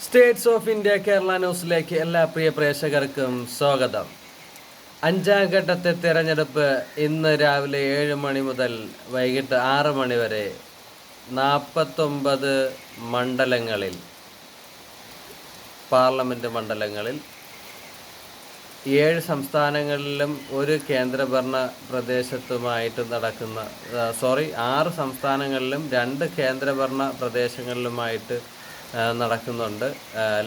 States of India Kerala ന്യൂസിലേക്ക് എല്ലാ പ്രിയ പ്രേക്ഷകർക്കും സ്വാഗതം. അഞ്ചാം ഘട്ടത്തെ തിരഞ്ഞെടുപ്പ് ഇന്ന് രാവിലെ ഏഴ് മണി മുതൽ വൈകിട്ട് ആറ് മണി വരെ നാൽപ്പത്തൊമ്പത് മണ്ഡലങ്ങളിൽ പാർലമെന്റ് മണ്ഡലങ്ങളിൽ ഏഴ് സംസ്ഥാനങ്ങളിലും ഒരു കേന്ദ്രഭരണ പ്രദേശത്തുമായിട്ട് നടക്കുന്ന സോറി ആറ് സംസ്ഥാനങ്ങളിലും രണ്ട് കേന്ദ്രഭരണ പ്രദേശങ്ങളിലുമായിട്ട് നടക്കുന്നുണ്ട്.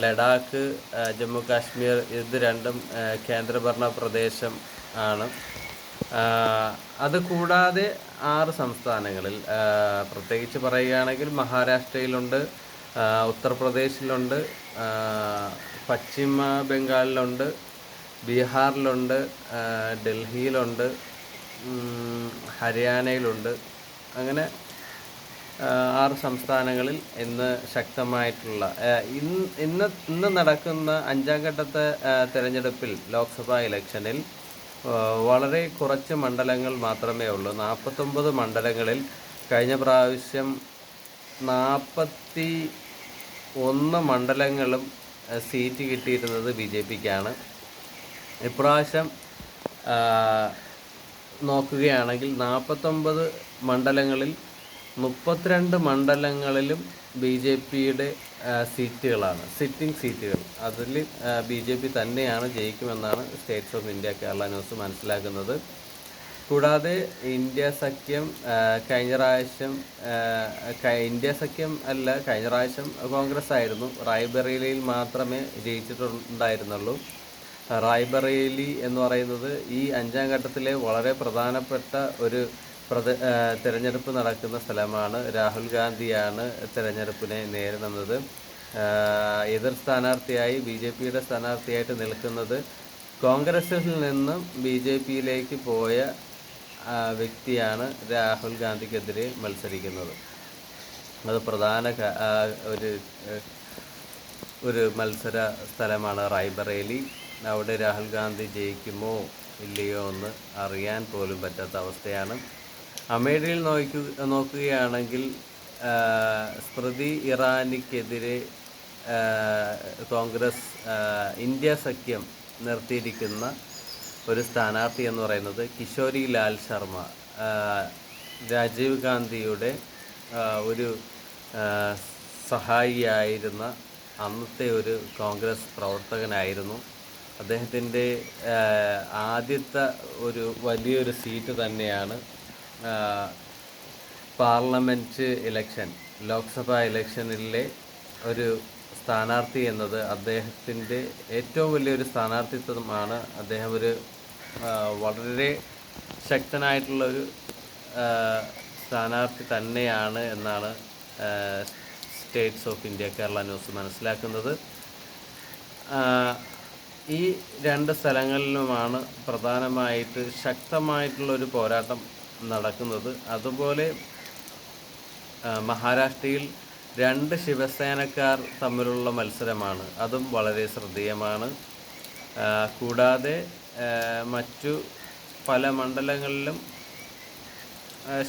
ലഡാക്ക് ജമ്മു കാശ്മീർ ഇത് രണ്ടും കേന്ദ്രഭരണ പ്രദേശം ആണ്. അതുകൂടാതെ കൂടാതെ ആറ് സംസ്ഥാനങ്ങളിൽ പ്രത്യേകിച്ച് പറയുകയാണെങ്കിൽ മഹാരാഷ്ട്രയിലുണ്ട് ഉത്തർപ്രദേശിലുണ്ട് പശ്ചിമ ബംഗാളിലുണ്ട് ബീഹാറിലുണ്ട് ഡൽഹിയിലുണ്ട് ഹരിയാനയിലുണ്ട്. അങ്ങനെ ആറ് സംസ്ഥാനങ്ങളിൽ ഇന്ന് ശക്തമായിട്ടുള്ള ഇന്ന് ഇന്ന് ഇന്ന് നടക്കുന്ന അഞ്ചാം ഘട്ടത്തെ തെരഞ്ഞെടുപ്പിൽ ലോക്സഭാ ഇലക്ഷനിൽ വളരെ കുറച്ച് മണ്ഡലങ്ങൾ മാത്രമേ ഉള്ളൂ. നാൽപ്പത്തൊമ്പത് മണ്ഡലങ്ങളിൽ കഴിഞ്ഞ പ്രാവശ്യം നാൽപ്പത്തി ഒന്ന് മണ്ഡലങ്ങളും സീറ്റ് കിട്ടിയിരുന്നത് ബി ജെ പിക്കാണ്. ഇപ്രാവശ്യം നോക്കുകയാണെങ്കിൽ നാൽപ്പത്തൊമ്പത് മണ്ഡലങ്ങളിൽ മുപ്പത്തിരണ്ട് മണ്ഡലങ്ങളിലും ബി ജെ പിയുടെ സീറ്റുകളാണ്. സിറ്റിംഗ് സീറ്റുകൾ. അതിൽ ബി ജെ പി തന്നെയാണ് ജയിക്കുമെന്നാണ് states of India Kerala news മനസ്സിലാക്കുന്നത്. കൂടാതെ ഇന്ത്യ സഖ്യം കഴിഞ്ഞ പ്രാവശ്യം ഇന്ത്യ സഖ്യം അല്ല കഴിഞ്ഞ പ്രാവശ്യം കോൺഗ്രസ് ആയിരുന്നു. റായ്ബറേലിയിൽ മാത്രമേ ജയിച്ചിട്ടുണ്ടായിരുന്നുള്ളൂ. റായ്ബറേലി എന്ന് പറയുന്നത് ഈ അഞ്ചാം ഘട്ടത്തിലെ വളരെ പ്രധാനപ്പെട്ട ഒരു പ്രദ തിരഞ്ഞെടുപ്പ് നടക്കുന്ന സ്ഥലമാണ്. രാഹുൽ ഗാന്ധിയാണ് തിരഞ്ഞെടുപ്പിനെ നേരിടുന്നത്. എതിർ സ്ഥാനാർത്ഥിയായി ബി ജെ പിയുടെ സ്ഥാനാർത്ഥിയായിട്ട് നിൽക്കുന്നത് കോൺഗ്രസിൽ നിന്നും ബി ജെ പിയിലേക്ക് പോയ വ്യക്തിയാണ് രാഹുൽ ഗാന്ധിക്കെതിരെ മത്സരിക്കുന്നത്. അത് പ്രധാന ഒരു ഒരു മത്സര സ്ഥലമാണ് റായ്ബറേലി. അവിടെ രാഹുൽ ഗാന്ധി ജയിക്കുമോ ഇല്ലയോ എന്ന് അറിയാൻ പോലും പറ്റാത്ത അവസ്ഥയാണ്. അമേഠിയിൽ നോക്കു നോക്കുകയാണെങ്കിൽ സ്മൃതി ഇറാനിക്കെതിരെ കോൺഗ്രസ് ഇന്ത്യ സഖ്യം നിർത്തിയിരിക്കുന്ന ഒരു സ്ഥാനാർത്ഥി എന്ന് പറയുന്നത് കിഷോരി ലാൽ ശർമ്മ. രാജീവ് ഗാന്ധിയുടെ ഒരു സഹായിയായിരുന്ന അന്നത്തെ ഒരു കോൺഗ്രസ് പ്രവർത്തകനായിരുന്നു. അദ്ദേഹത്തിന്റെ ആദ്യത്തെ ഒരു വലിയൊരു സീറ്റ് തന്നെയാണ് പാർലമെന്റ് ഇലക്ഷൻ ലോക്സഭാ ഇലക്ഷനിലെ ഒരു സ്ഥാനാർത്ഥി എന്നത് അദ്ദേഹത്തിന്റെ ഏറ്റവും വലിയൊരു സ്ഥാനാർത്ഥിത്വമാണ് അദ്ദേഹം ഒരു വളരെ ശക്തനായിട്ടുള്ള ഒരു ആ, സ്ഥാനാർത്ഥി തന്നെയാണ് എന്നാണ് states of India Kerala news മനസ്സിലാക്കുന്നത്. ഈ രണ്ട് സ്ഥലങ്ങളിലുമാണ് പ്രധാനമായിട്ട് ശക്തമായിട്ടുള്ളൊരു പോരാട്ടം നടക്കുന്നത്. അതുപോലെ മഹാരാഷ്ട്രയിൽ രണ്ട് ശിവസേനക്കാർ തമ്മിലുള്ള മത്സരമാണ്. അതും വളരെ ശ്രദ്ധേയമാണ്. കൂടാതെ മറ്റു പല മണ്ഡലങ്ങളിലും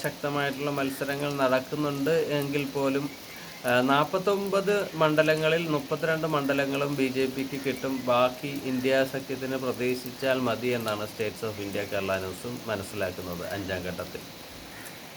ശക്തമായിട്ടുള്ള മത്സരങ്ങൾ നടക്കുന്നുണ്ട്. എങ്കിൽ പോലും നാൽപ്പത്തൊമ്പത് മണ്ഡലങ്ങളിൽ മുപ്പത്തിരണ്ട് മണ്ഡലങ്ങളും ബി ജെ പിക്ക് കിട്ടും. ബാക്കി ഇന്ത്യ സഖ്യത്തിന് പ്രതീക്ഷിച്ചാൽ മതി എന്നാണ് സ്റ്റേറ്റ്സ് ഓഫ് ഇന്ത്യ കേരള ന്യൂസും മനസ്സിലാക്കുന്നത് അഞ്ചാം ഘട്ടത്തിൽ.